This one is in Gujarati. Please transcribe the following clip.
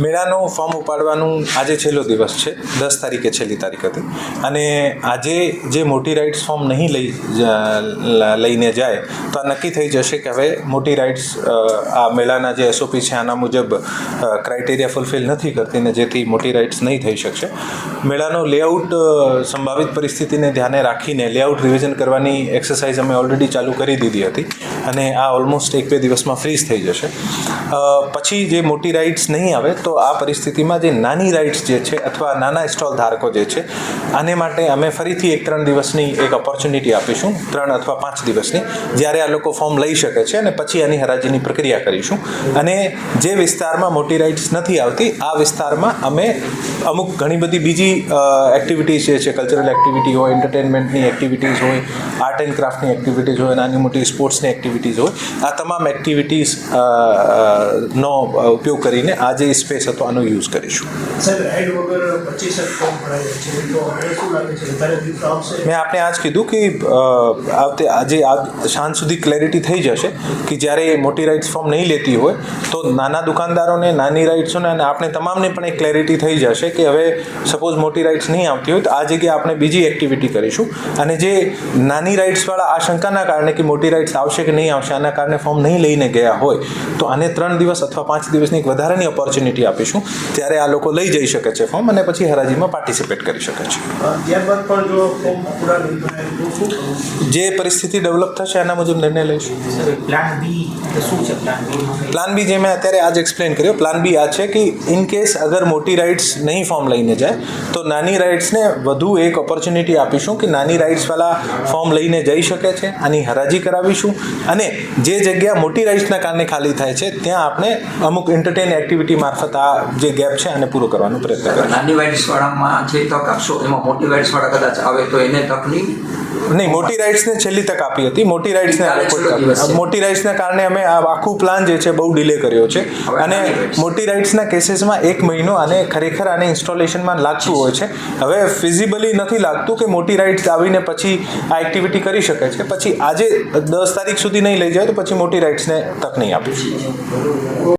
મેળાનો ફોર્મ ઉપાડવાનું આજે છેલ્લો દિવસ છે. દસ તારીખે છેલ્લી તારીખ હતી. અને આજે જે મોટી રાઇડ્સ ફોર્મ નહીં લઈ લઈને જાય તો નક્કી થઈ જશે કે હવે મોટી રાઇડ્સ આ મેળાના જે એસઓપી છે આના મુજબ ક્રાઇટેરિયા ફૂલફિલ નથી કરતી ને જેથી મોટી રાઇડ્સ નહીં થઈ શકશે. મેળાનો લેઆઉટ સંભવિત પરિસ્થિતિને ધ્યાને રાખીને લેઆઉટ રિવિઝન કરવાની એક્સરસાઇઝ અમે ઓલરેડી ચાલુ કરી દીધી હતી અને આ ઓલમોસ્ટ એક બે દિવસમાં ફ્રીઝ થઈ જશે. પછી જે મોટી રાઇડ્સ નહીં આવે તો આ પરિસ્થિતિમાં જે નાની રાઇડ્સ જે છે અથવા નાના સ્ટોલ ધારકો જે છે, આને માટે અમે ફરીથી એક ત્રણ દિવસની એક ઓપોર્ચ્યુનિટી આપીશું, ત્રણ અથવા પાંચ દિવસની. જ્યારે આ લોકો ફોર્મ લઈ શકે છે અને પછી આની હરાજીની પ્રક્રિયા કરીશું. અને જે વિસ્તારમાં મોટી રાઇડ્સ નથી આવતી આ વિસ્તારમાં અમે અમુક ઘણી બધી બીજી એક્ટિવિટીઝ જે છે કલ્ચરલ એક્ટિવિટી હોય એન્ટરટેનમેન્ટની એક્ટિવિટીઝ હોય આર્ટ એન્ડ ક્રાફ્ટની એક્ટિવિટીઝ હોય નાની મોટી સ્પોર્ટ્સની એક્ટિવિટીઝ હોય આ તમામ એક્ટિવિટીઝ નો ઉપયોગ કરીને આ જે સ્પેસ હતો આનો યુઝ કરીશું. મેં આપને આજ કીધું કે આવતે આજે આ સાંજ સુધી ક્લેરિટી થઈ જશે કે જ્યારે મોટી રાઇટ્સ ફોર્મ નહીં લેતી હોય તો નાના દુકાનદારોને નાની રાઇટ્સોને અને આપણે તમામને પણ એક ક્લેરિટી થઈ જશે કે હવે સપોઝ મોટી રાઇટ્સ નહીં આવતી હોય તો આ જગ્યાએ આપણે બીજી એક્ટિવિટી કરીશું. અને જે નાની રાઇટ્સવાળા આ શંકાના કારણે કે મોટી રાઇટ્સ આવશે કે નહીં આવશે આના કારણે ફોર્મ નહીં લઈને ગયા હોય તો આને ત્રણ દિવસ અથવા પાંચ દિવસની એક વધારાની ઓપોર્ચ્યુનિટી આપીશું ત્યારે આ લોકો લઈ જઈ શકે છે ફોર્મ અને પછી હરાજીમાં પાર્ટિસિપેટ કરી શકે છે. જે પરિસ્થિતિ ડેવલપ થશે એના મુજબ નિર્ણય લઈશું. પ્લાન બી શું છે પ્લાન બી પ્લાન બી જે મેં અત્યારે આજ એક્સપ્લેન કર્યો પ્લાન બી આ છે કે ઇન કેસ અગર મોટી રાઇડ્સ નહીં ફોર્મ લઈને જાય તો નાની રાઇડ્સને વધુ એક ઓપોર્ચ્યુનિટી આપીશું કે નાની રાઇડ્સવાળા ફોર્મ લઈને જઈ શકે છે આની હરાજી કરાવીશું. અને જે જગ્યા મોટી રાઇડ્સના કારણે ખાલી થાય છે ત્યાં આપણે અમુક એન્ટરટેન એક્ટિવિટી મારફત આ જે ગેપ છે આને પૂરો કરવાનો પ્રયત્ન કરીશું. નાની રાઇડ્સવાળામાં જે તક આપશો એમાં મોટી રાઇડ્સવાળા કદાચ આવે તો એને તક નહીં મોટી રાઇડ્સને છેલ્લી તક આપી હતી મોટી. નથી. મોટી રાઇડ્સના કારણે અમે આ આખું પ્લાન જે છે બહુ ડિલે કર્યો છે અને. મોટી રાઇડ્સના કેસીસમાં એક મહિનો આને ખરેખર આને ઇન્સ્ટોલેશનમાં લાગતું હોય છે હવે ફિઝિબલી નથી લાગતું કે મોટી રાઇડ્સ આવીને પછી આ એક્ટિવિટી કરી શકે છે પછી આજે દસ તારીખ સુધી નહીં લઈ જાય તો પછી મોટી રાઇડ્સને તક નહીં આપીશું